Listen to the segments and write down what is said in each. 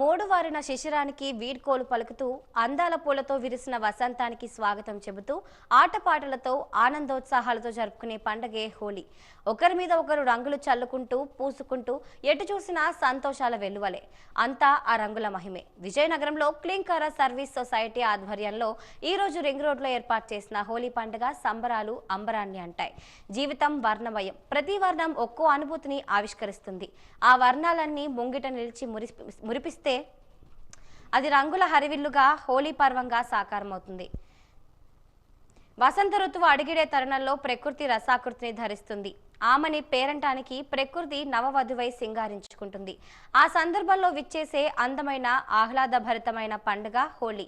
మూడువారిన శిశిరానికి వీడ్కోలు పలుకుతూ అందాల పూలతో విరిసిన వసంతానికి స్వాగతం చెబుతూ ఆటపాటలతో ఆనందోత్సాహాలతో జరుపుకునే పండగే హోలీ. ఒకరి మీద ఒకరు రంగులు చల్లుకుంటూ పూసుకుంటూ ఎటు చూసినా సంతోషాల వెల్లువలే అంతా ఆ రంగుల మహిమే. విజయనగరంలో క్లీంకర సర్వీస్ సొసైటీ ఆధ్వర్యంలో ఈరోజు రింగ్ రోడ్లో ఏర్పాటు చేసిన హోలీ పండుగ సంబరాలు అంబరాన్ని అంటాయి. జీవితం వర్ణమయం. ప్రతి వర్ణం ఒక్కో అనుభూతిని ఆవిష్కరిస్తుంది. ఆ వర్ణాలన్నీ ముంగిట నిలిచి మురిపి మురిపిస్తే అది రంగుల హరివిల్లుగా హోలీ పర్వంగా సాకారమవుతుంది. వసంత ఋతువు అడిగిడే తరుణంలో ప్రకృతి రసాకృతిని ధరిస్తుంది. ఆమెని పేరంటానికి ప్రకృతి నవవధువై సింగారించుకుంటుంది ఆ సందర్భంలో విచ్చేసే అందమైన ఆహ్లాదభరితమైన పండుగ హోలీ.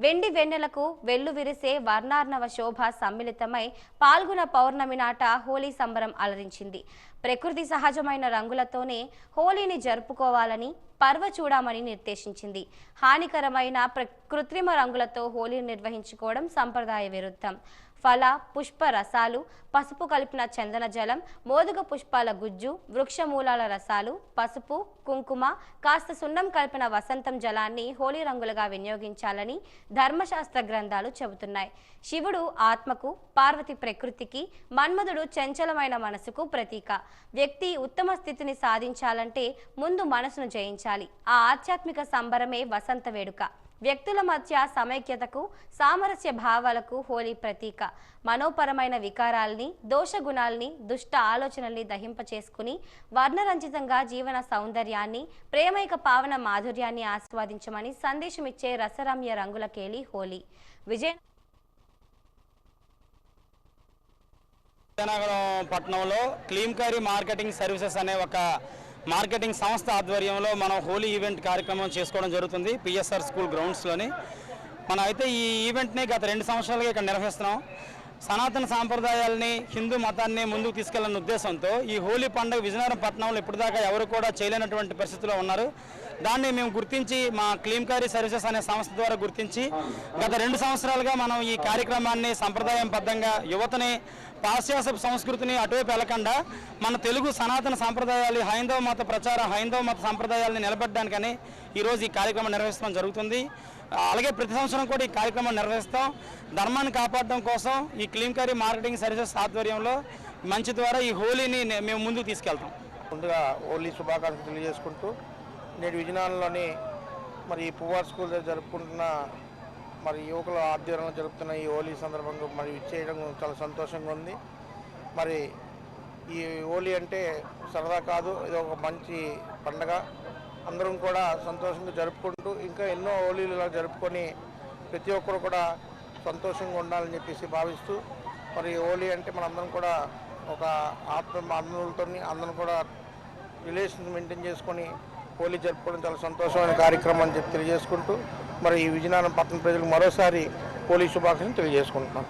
వెండి వెన్నెలకు వెల్లు విరిసే వర్ణార్ణవ శోభ సమ్మిళితమై పాల్గొన పౌర్ణమి నాట హోలీ సంబరం అలరించింది. ప్రకృతి సహజమైన రంగులతోనే హోలీని జరుపుకోవాలని పర్వ చూడమని నిర్దేశించింది. హానికరమైన ప్ర- కృత్రిమ రంగులతో హోలీని నిర్వహించుకోవడం సంప్రదాయ విరుద్ధం. ఫల పుష్ప రసాలు పసుపు కలిపిన చందన జలం మోదుగ పుష్పాల గుజ్జు వృక్షమూలాల రసాలు పసుపు కుంకుమ కాస్త సున్నం కలిపిన వసంతం జలాన్ని హోలీ రంగులుగా వినియోగించాలని ధర్మశాస్త్ర గ్రంథాలు చెబుతున్నాయి. శివుడు ఆత్మకు పార్వతి ప్రకృతికి మన్మధుడు చంచలమైన మనసుకు ప్రతీక. వ్యక్తి ఉత్తమ స్థితిని సాధించాలంటే ముందు మనసును జయించాలి. ఆ ఆధ్యాత్మిక సంబరమే వసంత వేడుక. వ్యక్తుల మధ్య సమైక్యతకు సామరస్య భావాలకు హోలీ ప్రతీక. మనోపరమైన వికారాల్ని దోషగుణాల్ని దుష్ట ఆలోచనల్ని దహింపచేసుకుని వర్ణరంజితంగా జీవన సౌందర్యాన్ని ప్రేమైక పావన మాధుర్యాన్ని ఆస్వాదించమని సందేశమిచ్చే రసరమ్య రంగులకేలి హోలీ. విజయ విజయనగరం పట్టణంలో క్లీమ్కారీ మార్కెటింగ్ సర్వీసెస్ అనే ఒక మార్కెటింగ్ సంస్థ ఆధ్వర్యంలో మనం హోలీ ఈవెంట్ కార్యక్రమం చేసుకోవడం జరుగుతుంది పిఎస్ఆర్ స్కూల్ గ్రౌండ్స్లోని. మనం అయితే ఈ ఈవెంట్ని గత రెండు సంవత్సరాలుగా ఇక్కడ నిర్వహిస్తున్నాం. సనాతన సాంప్రదాయాల్ని హిందూ మతాన్ని ముందుకు తీసుకెళ్ళన్న ఉద్దేశంతో ఈ హోలీ పండుగ విజయనగరం పట్టణంలో ఇప్పటిదాకా ఎవరు కూడా చేయలేనటువంటి పరిస్థితిలో ఉన్నారు. దాన్ని మేము గుర్తించి మా క్లీమ్కారీ సర్వీసెస్ అనే సంస్థ ద్వారా గుర్తించి గత రెండు సంవత్సరాలుగా మనం ఈ కార్యక్రమాన్ని సంప్రదాయబద్ధంగా యువతని పాశ్చాత్య సంస్కృతిని అటువైపు వెళ్ళకుండా మన తెలుగు సనాతన సాంప్రదాయాలు హైందవ మత ప్రచార హైందవ మత సంప్రదాయాలను నిలబెట్టడానికని ఈరోజు ఈ కార్యక్రమం నిర్వహించడం జరుగుతుంది. అలాగే ప్రతి సంవత్సరం కూడా ఈ కార్యక్రమం నిర్వహిస్తాం. ధర్మాన్ని కాపాడడం కోసం ఈ క్లీంకరీ మార్కెటింగ్ సర్వీసెస్ ఆధ్వర్యంలో మంచి ద్వారా ఈ హోలీని మేము ముందుకు తీసుకెళ్తాం. ముందుగా హోలీ శుభాకాంక్షలు తెలియజేసుకుంటూ నేడు విజయనగరంలోని మరి ఈ పువ్వార్ స్కూల్ దగ్గర జరుపుకుంటున్న మరి యువకుల ఆధ్వర్యంలో జరుపుతున్న ఈ హోలీ సందర్భంగా మరి ఇచ్చేయడం చాలా సంతోషంగా ఉంది. మరి ఈ హోలీ అంటే సరదా కాదు ఇది ఒక మంచి పండగ. అందరం కూడా సంతోషంగా జరుపుకుంటూ ఇంకా ఎన్నో హోలీలు ఇలా జరుపుకొని ప్రతి ఒక్కరు కూడా సంతోషంగా ఉండాలని చెప్పేసి భావిస్తూ మరి హోలీ అంటే మనందరం కూడా ఒక ఆత్మ అందరులతో అందరం కూడా రిలేషన్స్ మెయింటైన్ చేసుకొని హోలీ జరుపుకోవడం చాలా సంతోషమైన కార్యక్రమం అని చెప్పి తెలియజేసుకుంటూ మరి ఈ విజయనగరం పట్టణ ప్రజలకు మరోసారి హోలీ శుభాకాంక్షలు తెలియజేసుకుంటున్నాం.